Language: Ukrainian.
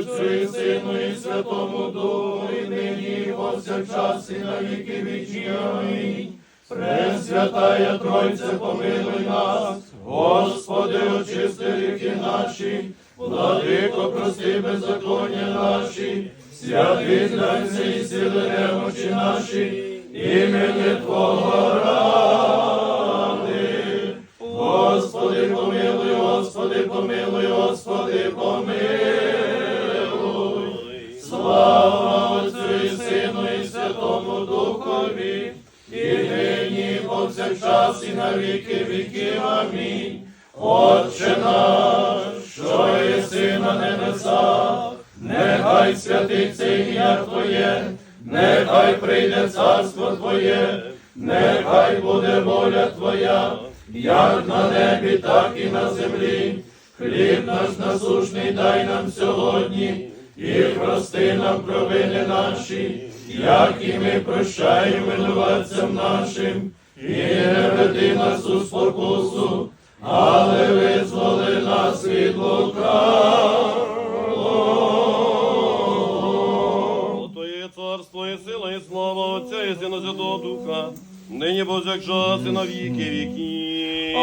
Отцю і Сину і Святому Духу, і нині, і повсякчас, і на віки вічні. Амінь. Пресвятая Тройце, помилуй нас, Господи, очисти ріки наші, владико, прости беззаконня наші, святий і сили немочі наші, імені Твого Духові, і нині, повсякчас, і на віки віків. Амінь. Отче наш, що єси на небесах, нехай святиться ім'я Твоє, нехай прийде царство Твоє, нехай буде воля Твоя, як на небі, так і на землі. Хліб наш насушний дай нам сьогодні, і прости нам провини наші, як і ми прощаємо винуватцям нашим, і не веди нас у спокусу, але визволи нас від. Твоє царство і сила, і слава Отця і Сина Святого Духа, нині повсякчас і на віки віки.